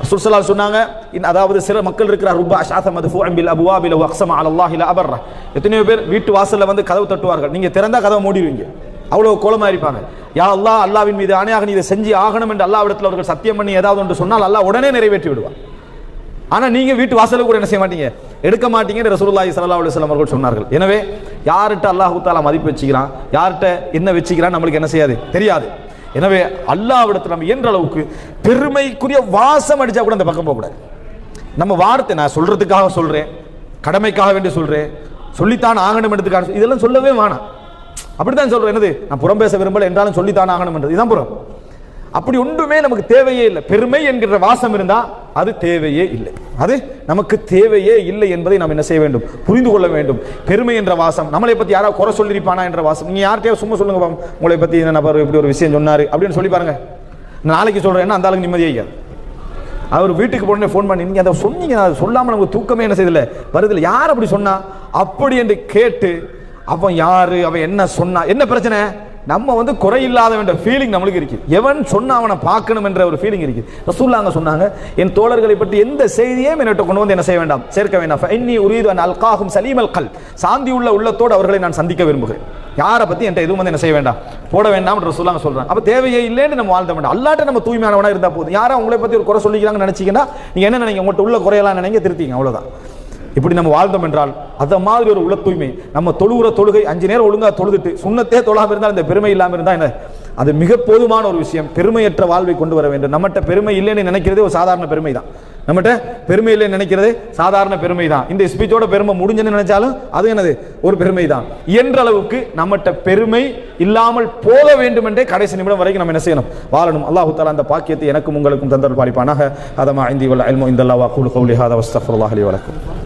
சுர்சலால் சொன்னாங்க இன் அதாவது சில மக்கள் இருக்கிறார். ரூபா அஷாத மது ஃபுஅம்பில் அபுவாபில் அக்ஸமா அலல்லாஹி இல்லை அபர்ர. எத்தனையோ பேர் வீட்டு வாசலில் வந்து கதவு தட்டுவார்கள். நீங்கள் திறந்தால் கதவை மூடிடுவீங்க. அவ்வளோ கோலமாக இருப்பாங்க. யா அல்லாஹ் அல்லாவின் மீது ஆணையாக நீ இதை செஞ்சு ஆகணும் என்று அல்லாவிடத்தில் அவர்கள் சத்தியம் பண்ணி ஏதாவது ஒன்று சொன்னால் அல்லா உடனே நிறைவேற்றி விடுவான் ஆனால் நீங்கள் வீட்டு வாசலுக்கு கூட என்ன செய்ய மாட்டீங்க? எடுக்க மாட்டீங்கன்னு ரசூலுல்லாஹி சல்லா அலுவலம் அவர்கள் சொன்னார்கள். எனவே யார்கிட்ட அல்லாஹ் தாலா மதிப்பு வச்சுக்கிறான் யார்கிட்ட என்ன வச்சுக்கிறான் நம்மளுக்கு என்ன செய்யாது? தெரியாது. எனவே அல்லாவிடத்தில் நம்ம என்ற அளவுக்கு பெருமைக்குரிய வாசம் அடிச்சா கூட அந்த பக்கம் போகக்கூடாது நம்ம வார்த்தை நான் சொல்றதுக்காக சொல்றேன் கடமைக்காக வேண்டி சொல்றேன் சொல்லித்தான் ஆகணும் என்றதுக்காக இதெல்லாம் சொல்லவே வேணாம். அப்படித்தான் சொல்றேன். என்னது? நான் புறம் பேச விரும்பல என்றாலும் சொல்லித்தான் ஆகணும் என்றது. இதான் புறம். அப்படி ஒன்றுமே நமக்கு தேவையே இல்லை. பெருமை என்கிற வாசம் இருந்தா அது தேவையே இல்லை. அது நமக்கு தேவையே இல்லை என்பதை நாம் என்ன செய்ய வேண்டும்? புரிந்து கொள்ள வேண்டும். பெருமை என்ற வாசம் நம்மளை பத்தி யாராவது குறை சொல்லியிருப்பானா என்ற வாசம். நீங்க யார்கிட்டயாவது சும்மா சொல்லுங்க பாம் உங்களை பத்தி என்ன நபர் இப்படி ஒரு விஷயம் சொன்னாரு அப்படின்னு சொல்லி பாருங்க. நாளைக்கு சொல்றேன்னா அந்த அளவுக்கு நிம்மதியாக அவர் வீட்டுக்கு போனே ஃபோன் பண்ணி நீங்கள் அதை சொன்னீங்க அதை சொல்லாமல் நமக்கு தூக்கமே என்ன செய்யல வருதில்லை. யார் அப்படி சொன்னா? அப்படி என்று கேட்டு அவன் யாரு? அவன் என்ன சொன்னா? என்ன பிரச்சனை? நம்ம வந்து குறையில்லாதவன்ற ஃபீலிங் நம்மளுக்கு இருக்குது எவன் சொன்னால் அவனை பார்க்கணும் என்ற ஒரு ஃபீலிங் இருக்குது ரசூல்லாங்க சொன்னாங்க என் தோழர்களை பற்றி எந்த செய்தியையும் என்னட்ட கொண்டு வந்து என்ன செய்ய வேண்டாம்? சேர்க்க வேண்டாம். இன்னி உரியது அன் அல்காகும் சலீமல் கல் சாந்தி உள்ள உள்ளத்தோடு அவர்களை நான் சந்திக்க விரும்புகிறேன். யாரை பற்றி என்கிட்ட எதுவும் வந்து என்ன செய்ய வேண்டாம்? போட வேண்டாம் ரசூல்லாங்க சொல்கிறாங்க அப்போ தேவையே இல்லைன்னு நம்ம வாழ்ந்த வேண்டாம். அல்லாட்ட நம்ம தூய்மையானவனாக இருந்தால் போதும். யாரும் உங்களை பற்றி ஒரு குறை சொல்லிக்கிறாங்கன்னு நினச்சிங்கன்னா நீங்கள் என்ன நினைங்க? உங்கள்கிட்ட உள்ள குறையெல்லாம் நினைங்க திருத்திங்க. அவ்வளோதான் இப்படி நம்ம வாழ்ந்தோம் என்றால் அந்த மாதிரி ஒரு உள்ள தூய்மை நம்ம தொழுகிற தொழுகை அஞ்சு நேரம் ஒழுங்கா தொழுதுட்டு சுண்ணத்தே தொழாம இருந்தால் இந்த பெருமை இல்லாம இருந்தா என்ன? அது மிக போதுமான ஒரு விஷயம். பெருமையற்ற வாழ்வை கொண்டு வர வேண்டும். நம்மகிட்ட பெருமை இல்லைன்னு நினைக்கிறதே ஒரு சாதாரண பெருமை தான் நம்மகிட்ட பெருமை இல்லைன்னு நினைக்கிறதே சாதாரண பெருமை தான் இந்த ஸ்பீச்சோட பெருமை முடிஞ்சுன்னு நினைச்சாலும் அது என்னது? ஒரு பெருமை தான் இயன்ற அளவுக்கு நம்மகிட்ட பெருமை இல்லாமல் போக வேண்டும் என்றே கடைசி நிமிடம் வரைக்கும் நம்ம என்ன செய்யணும்? வாழணும். அல்லாஹு தாலா அந்த பாக்கியத்தை எனக்கும் உங்களுக்கும் தந்தல் பாலிப்பானாக. அதமா ஐந்தி வல்ல அல்மோ இந்த அல்லாஹ் கூலு கவுலி ஹாதா வஸ்தஃபுல்லாஹலி வழக்கம்